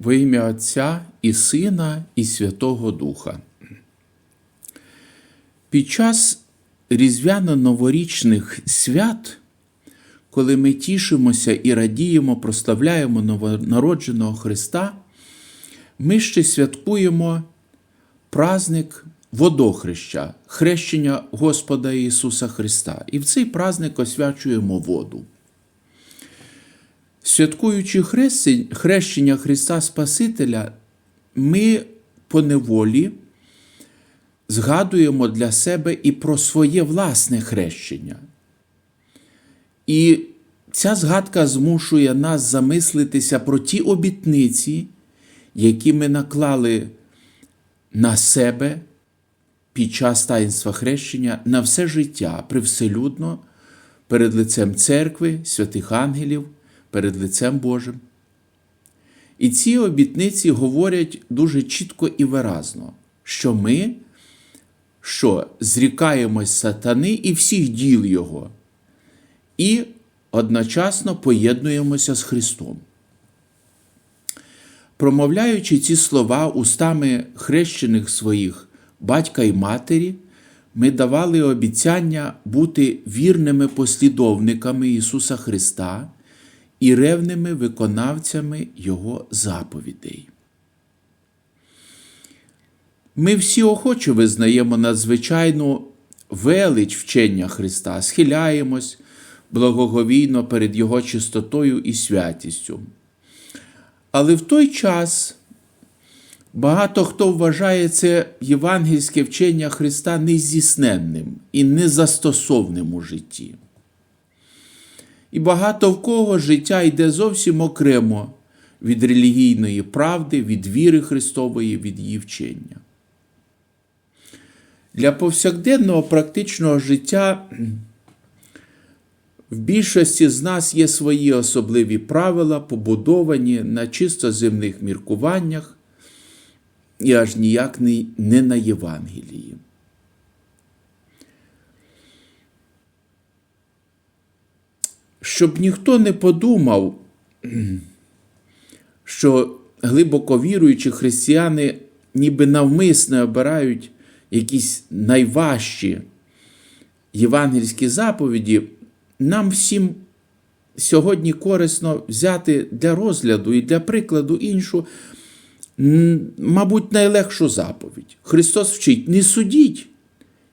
Во ім'я Отця і Сина, і Святого Духа. Під час різдвяно-новорічних свят, коли ми тішимося і радіємо, прославляємо новонародженого Христа, ми ще святкуємо праздник водохреща, хрещення Господа Ісуса Христа. І в цей праздник освячуємо воду. Святкуючи хрещення Христа Спасителя, ми по неволі згадуємо для себе і про своє власне хрещення. І ця згадка змушує нас замислитися про ті обітниці, які ми наклали на себе під час таїнства хрещення на все життя привселюдно перед лицем церкви, святих ангелів, перед лицем Божим. І ці обітниці говорять дуже чітко і виразно, що ми що зрікаємось сатани і всіх діл Його, і одночасно поєднуємося з Христом. Промовляючи ці слова устами хрещених своїх батька і матері, ми давали обіцяння бути вірними послідовниками Ісуса Христа і ревними виконавцями Його заповідей. Ми всі охоче визнаємо надзвичайну велич вчення Христа, схиляємось благоговійно перед Його чистотою і святістю. Але в той час багато хто вважає це євангельське вчення Христа нездійсненним і незастосовним у житті. І багато в кого життя йде зовсім окремо від релігійної правди, від віри Христової, від її вчення. Для повсякденного практичного життя в більшості з нас є свої особливі правила, побудовані на чисто земних міркуваннях і аж ніяк не на Євангелії. Щоб ніхто не подумав, що глибоко віруючі християни ніби навмисне обирають якісь найважчі євангельські заповіді, нам всім сьогодні корисно взяти для розгляду і для прикладу іншу, мабуть, найлегшу заповідь. Христос вчить: не судіть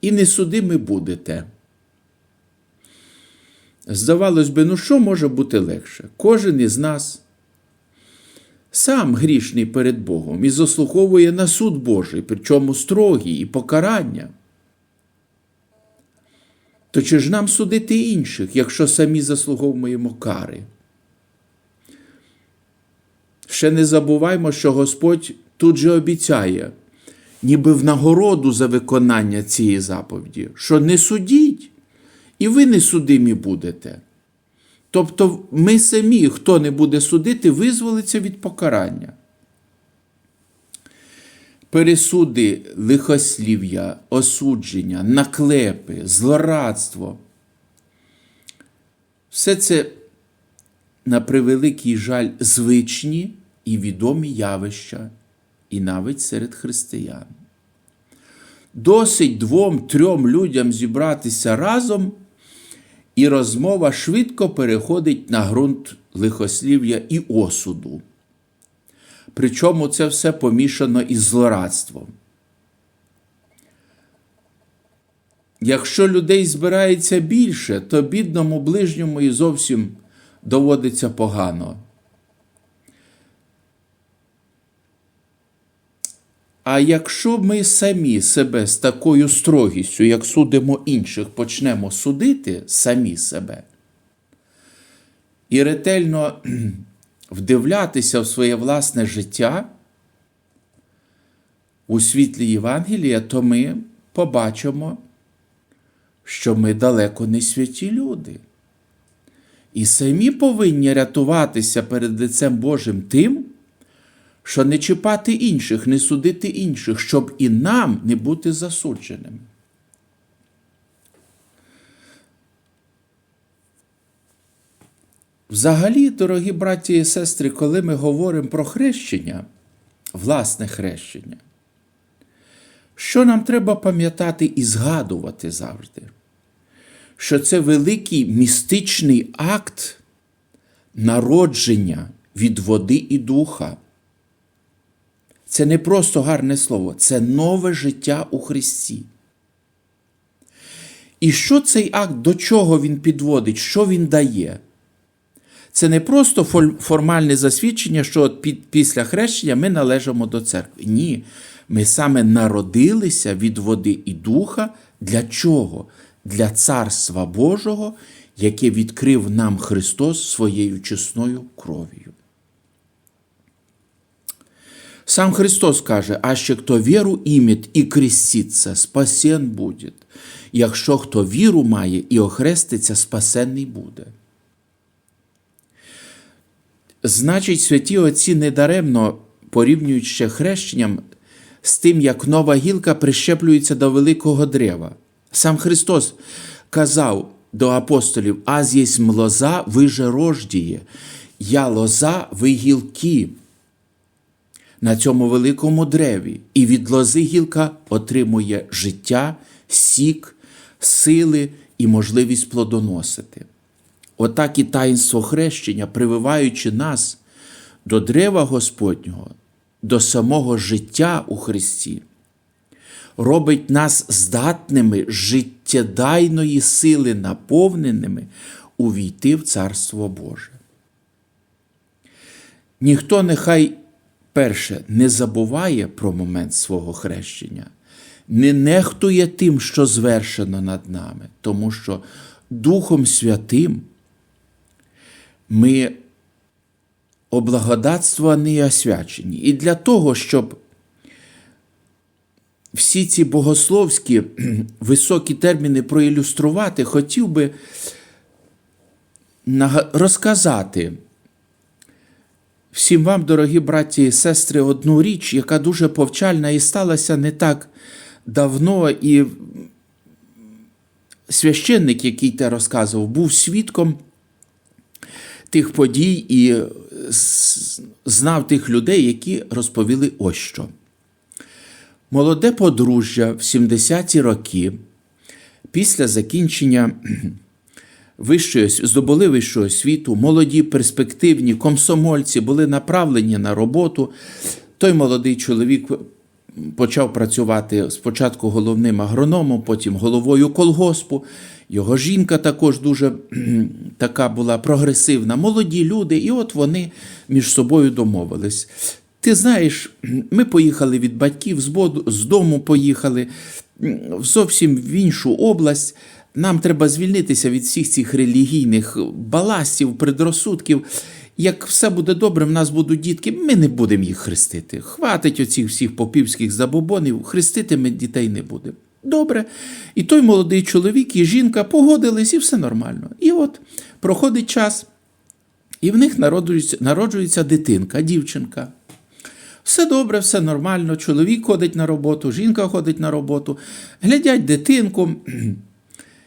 і не судими будете. Здавалось би, ну що може бути легше? Кожен із нас сам грішний перед Богом і заслуговує на суд Божий, причому строгий і покарання. То чи ж нам судити інших, якщо самі заслуговуємо кари? Ще не забуваймо, що Господь тут же обіцяє, ніби в нагороду за виконання цієї заповіді, що не судіть, і ви не судимі будете. Тобто ми самі, хто не буде судити, визволиться від покарання. Пересуди лихослів'я, осудження, наклепи, злорадство. Все це, на превеликий жаль, звичні і відомі явища, і навіть серед християн. Досить двом-трьом людям зібратися разом і розмова швидко переходить на ґрунт лихослів'я і осуду. Причому це все помішано із злорадством. Якщо людей збирається більше, то бідному ближньому і зовсім доводиться погано. А якщо ми самі себе з такою строгістю, як судимо інших, почнемо судити самі себе і ретельно вдивлятися в своє власне життя у світлі Євангелія, то ми побачимо, що ми далеко не святі люди. І самі повинні рятуватися перед лицем Божим тим що не чіпати інших, не судити інших, щоб і нам не бути засудженими. Взагалі, дорогі браті і сестри, коли ми говоримо про хрещення, власне хрещення, що нам треба пам'ятати і згадувати завжди? Що це великий містичний акт народження від води і духа. Це не просто гарне слово, це нове життя у Христі. І що цей акт, до чого він підводить, що він дає? Це не просто формальне засвідчення, що під, після хрещення ми належимо до церкви. Ні. Ми саме народилися від води і духа. Для чого? Для Царства Божого, яке відкрив нам Христос своєю чесною кров'ю. Сам Христос каже, а ще хто віру іміть і креститься, спасен буде. Якщо хто віру має і охреститься, спасенний буде. Значить, святі отці недаремно порівнюють ще хрещенням з тим, як нова гілка прищеплюється до великого дерева. Сам Христос казав до апостолів: Аз єсть лоза, ви же рождіє, я лоза, ви гілки на цьому великому древі, і від лози гілка отримує життя, сік, сили і можливість плодоносити. Отак і таїнство хрещення, прививаючи нас до древа Господнього, до самого життя у Христі, робить нас здатними життєдайної сили, наповненими увійти в Царство Боже. Ніхто нехай перше не забуває про момент свого хрещення, не нехтує тим, що звершено над нами, тому що Духом Святим ми облагодатствовані і освячені. І для того, щоб всі ці богословські високі терміни проілюструвати, хотів би розказати всім вам, дорогі браті і сестри, одну річ, яка дуже повчальна і сталася не так давно, і священник, який те розказував, був свідком тих подій і знав тих людей, які розповіли ось що. Молоде подружжя в 70-ті роки після закінчення вищої, здобули вищого світу, молоді, перспективні комсомольці були направлені на роботу. Той молодий чоловік почав працювати спочатку головним агрономом, потім головою колгоспу. Його жінка також дуже така була прогресивна, молоді люди, і от вони між собою домовились. Ти знаєш, ми поїхали від батьків, з дому поїхали зовсім в іншу область. Нам треба звільнитися від всіх цих релігійних баластів, предрозсудків. Як все буде добре, в нас будуть дітки, ми не будемо їх хрестити. Хватить оцих всіх попівських забобонів, хрестити ми дітей не будемо. Добре. І той молодий чоловік і жінка погодились, і все нормально. І от проходить час, і в них народжується, народжується дитинка, дівчинка. Все добре, все нормально. Чоловік ходить на роботу, жінка ходить на роботу, глядять дитинку.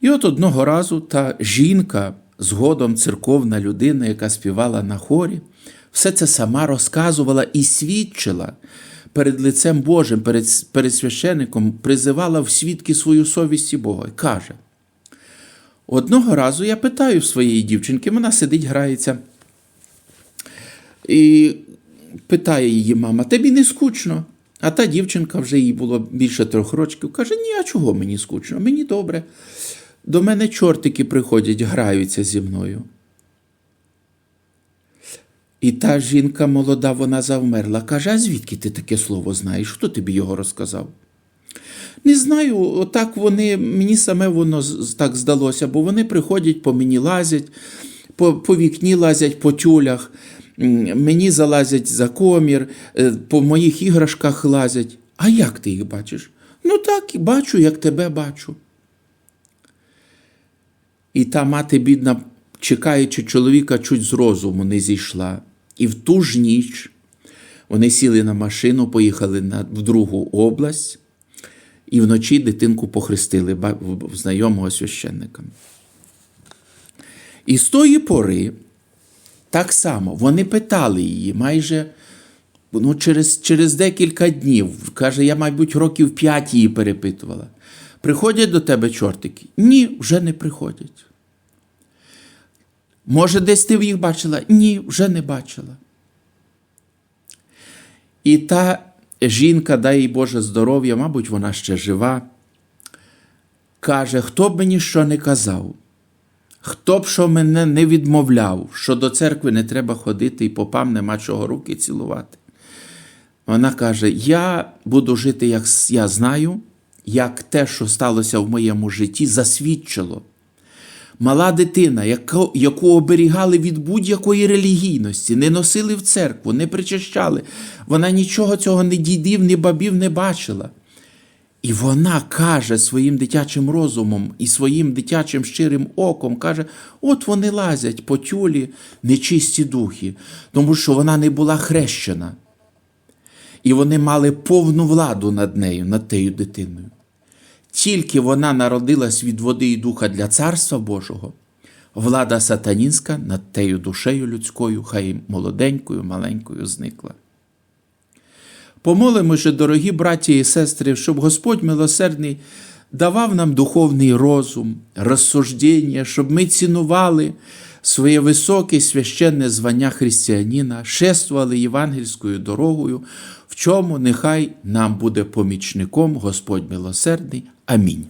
І от одного разу та жінка, згодом церковна людина, яка співала на хорі, все це сама розказувала і свідчила перед лицем Божим, перед перед священником, призивала в свідки свою совість і Бога. І каже: одного разу я питаю своєї дівчинки, вона сидить, грається. І питає її мама: тобі не скучно? А та дівчинка вже їй було більше трьох років, каже: Ні, а чого мені скучно? Мені добре. До мене чортики приходять, граються зі мною. І та жінка молода, вона завмерла. Каже, а звідки ти таке слово знаєш? Хто тобі його розказав? Не знаю, отак вони, мені саме воно так здалося, бо вони приходять, по мені лазять, по, по вікні лазять по тюлях, мені залазять за комір, е, по моїх іграшках лазять. А як ти їх бачиш? Ну так, бачу, як тебе бачу. І та мати, бідна, чекаючи чоловіка, чуть з розуму не зійшла. І в ту ж ніч вони сіли на машину, поїхали в другу область, і вночі дитинку похрестили знайомого священника. І з тої пори так само вони питали її майже ну, через, через декілька днів. Каже, я, мабуть, років п'ять її перепитувала. Приходять до тебе чортики? Ні, вже не приходять. Може, десь ти їх бачила? Ні, вже не бачила. І та жінка, дай їй Боже здоров'я, мабуть, вона ще жива, каже: хто б мені що не казав, хто б що мене не відмовляв, що до церкви не треба ходити і попам нема чого руки цілувати. Вона каже: Я буду жити, як я знаю, як те, що сталося в моєму житті, засвідчило. Мала дитина, яку, оберігали від будь-якої релігійності, не носили в церкву, не причащали. Вона нічого цього ні дідів, ні бабів не бачила. І вона каже своїм дитячим розумом і своїм дитячим щирим оком, каже: от вони лазять по тюлі нечисті духи, тому що вона не була хрещена. І вони мали повну владу над нею, над тією дитиною. Тільки вона народилась від води і духа для Царства Божого, влада сатанінська над тею душею людською, хай молоденькою, маленькою зникла. Помолимося, дорогі браті і сестри, щоб Господь милосердний давав нам духовний розум, розсуждення, щоб ми цінували своє високе священне звання християнина, шествували євангельською дорогою, в чому нехай нам буде помічником Господь милосердний. Амінь.